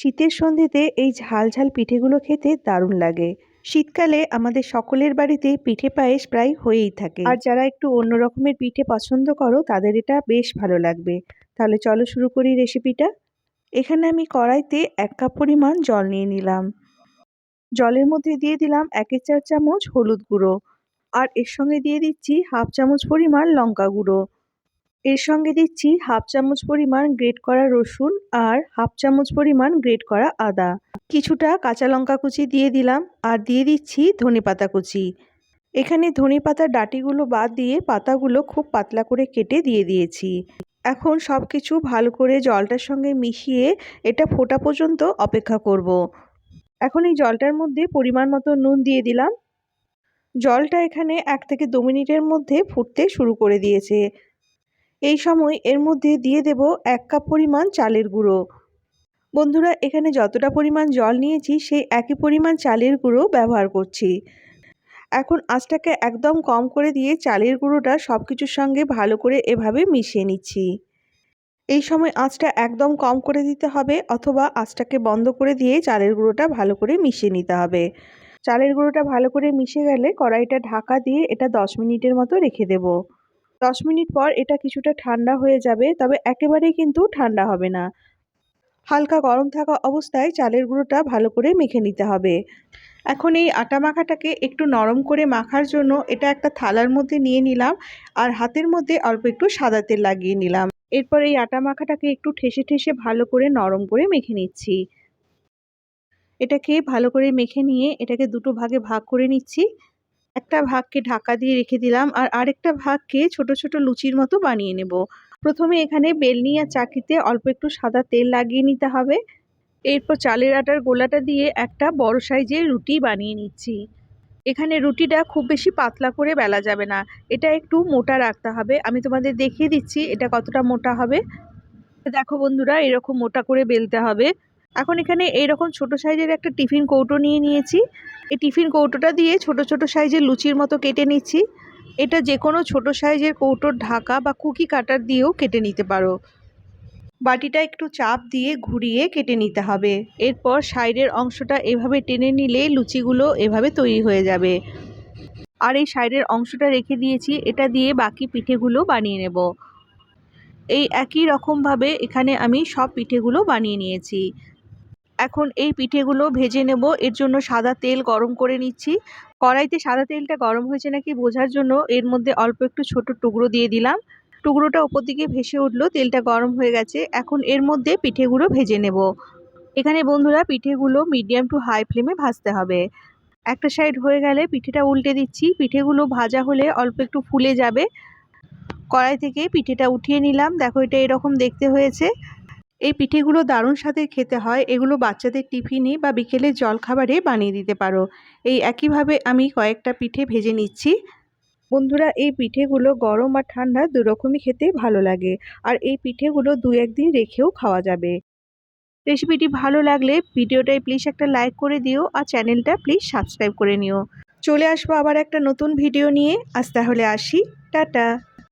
শীতের সন্ধ্যেতে এই ঝাল ঝাল পিঠেগুলো খেতে দারুণ লাগে। শীতকালে আমাদের সকলের বাড়িতে পিঠে পায়েস প্রায় হয়েই থাকে। আর যারা একটু অন্য রকমের পিঠে পছন্দ করো, তাদের এটা বেশ ভালো লাগবে। তাহলে চলো শুরু করি রেসিপিটা। এখানে আমি কড়াইতে এক কাপ পরিমাণ জল নিয়ে নিলাম। জলের মধ্যে দিয়ে দিলাম একের চার চামচ হলুদ গুঁড়ো। আর এর সঙ্গে দিয়ে দিচ্ছি হাফ চামচ পরিমাণ লঙ্কা গুঁড়ো। এর সঙ্গে দিচ্ছি হাফ চামচ পরিমাণ গ্রেট করা রসুন আর হাফ চামচ পরিমাণ গ্রেট করা আদা। কিছুটা কাঁচা লঙ্কা কুচি দিয়ে দিলাম আর দিয়ে দিচ্ছি ধনে পাতা কুচি। এখানে ধনে পাতার ডাটিগুলো বাদ দিয়ে পাতাগুলো খুব পাতলা করে কেটে দিয়ে দিয়েছি। এখন সব কিছু ভালো করে জলটার সঙ্গে মিশিয়ে এটা ফোটা পর্যন্ত অপেক্ষা করব। এখন এই জলটার মধ্যে পরিমাণ মতো নুন দিয়ে দিলাম। জলটা এখানে এক থেকে দু মিনিটের মধ্যে ফুটতে শুরু করে দিয়েছে। এই সময় এর মধ্যে দিয়ে দেব এক কাপ পরিমাণ চালের গুঁড়ো। বন্ধুরা, এখানে যতটা পরিমাণ জল নিয়েছি, সেই একই পরিমাণ চালের গুঁড়ো ব্যবহার করছি। এখন আঁচটাকে একদম কম করে দিয়ে চালের গুঁড়োটা সব কিছুর সঙ্গে ভালো করে এভাবে মিশিয়ে নিচ্ছি। এই সময় আঁচটা একদম কম করে দিতে হবে অথবা আঁচটাকে বন্ধ করে দিয়ে চালের গুঁড়োটা ভালো করে মিশিয়ে নিতে হবে। চালের গুঁড়োটা ভালো করে মিশে গেলে কড়াইটা ঢাকা দিয়ে এটা দশ মিনিটের মতো রেখে দেব। দশ মিনিট পর এটা কিছুটা ঠান্ডা হয়ে যাবে, তবে একেবারেই কিন্তু ঠান্ডা হবে না। হালকা গরম থাকা অবস্থায় চালের গুঁড়োটা ভালো করে মেখে নিতে হবে। এখন এই আটা মাখাটাকে একটু নরম করে মাখার জন্য এটা একটা থালার মধ্যে নিয়ে নিলাম আর হাতের মধ্যে অল্প একটু সাদা তেল লাগিয়ে নিলাম। এরপর এই আটা মাখাটাকে একটু ঠেসে ঠেসে ভালো করে নরম করে মেখে নিচ্ছি। এটাকে ভালো করে মেখে নিয়ে এটাকে দুটো ভাগে ভাগ করে নিচ্ছি। একটা ভাগকে ঢাকা দিয়ে রেখে দিলাম আর আরেকটা ভাগকে ছোট ছোট লুচির মতো বানিয়ে নেব। প্রথমে এখানে বেলনি আর চাকিতে অল্প একটু সাদা তেল লাগিয়ে নিতে হবে। এরপর চালের আটার গোলাটা দিয়ে একটা বড় সাইজের রুটি বানিয়ে নিচ্ছি। এখানে রুটিটা খুব বেশি পাতলা করে বেলা যাবে না। এটা একটু মোটা রাখতে হবে। আমি তোমাদের দেখিয়ে দিচ্ছি এটা কতটা মোটা হবে। দেখো বন্ধুরা, এরকম মোটা করে বেলতে হবে। এখন এখানে এইরকম ছোট সাইজের একটা টিফিন কৌটো নিয়ে নিয়েছি। এই টিফিন কৌটোটা দিয়ে ছোট ছোট সাইজের লুচির মতো কেটে নিচ্ছি। এটা যে কোনো ছোটো সাইজের কৌটোর ঢাকা বা কুকি কাটার দিয়েও কেটে নিতে পারো। বাটিটা একটু চাপ দিয়ে ঘুরিয়ে কেটে নিতে হবে। এরপর সাইডের অংশটা এভাবে টেনে নিলে লুচিগুলো এভাবে তৈরি হয়ে যাবে। আর এই সাইডের অংশটা রেখে দিয়েছি, এটা দিয়ে বাকি পিঠেগুলো বানিয়ে নেব। এই একই রকমভাবে এখানে আমি সব পিঠেগুলো বানিয়ে নিয়েছি। এখন এই পিঠেগুলো ভেজে নেব। এর জন্য সাদা তেল গরম করে নিচ্ছি। কড়াইতে সাদা তেলটা গরম হয়েছে নাকি বোঝার জন্য এর মধ্যে অল্প একটু ছোট টুকরো দিয়ে দিলাম। টুকরোটা ওপর দিকে ভেসে উঠল, তেলটা গরম হয়ে গেছে। এখন এর মধ্যে পিঠেগুলো ভেজে নেব। এখানে বন্ধুরা, পিঠেগুলো মিডিয়াম টু হাই ফ্লেমে ভাজতে হবে। একটা সাইড হয়ে গেলে পিঠেটা উল্টে দিচ্ছি। পিঠেগুলো ভাজা হলে অল্প একটু ফুলে যাবে। কড়াই থেকে পিঠেটা উঠিয়ে নিলাম। দেখো এটা এরকম দেখতে হয়েছে। এই পিঠেগুলো দারুণ স্বাদের খেতে হয়। এগুলো বাচ্চাদের টিফিনে বা বিকেলের জলখাবারে বানিয়ে দিতে পারো। এই একইভাবে আমি কয়েকটা পিঠে ভেজে নিচ্ছি। বন্ধুরা, এই পিঠেগুলো গরম আর ঠান্ডা দুরকমই খেতে ভালো লাগে। আর এই পিঠেগুলো দু একদিন রেখেও খাওয়া যাবে। রেসিপিটি ভালো লাগলে ভিডিওটায় প্লিজ একটা লাইক করে দিও আর চ্যানেলটা প্লিজ সাবস্ক্রাইব করে নিও। চলে আসব আবার একটা নতুন ভিডিও নিয়ে। আজ তাহলে আসি। টাটা।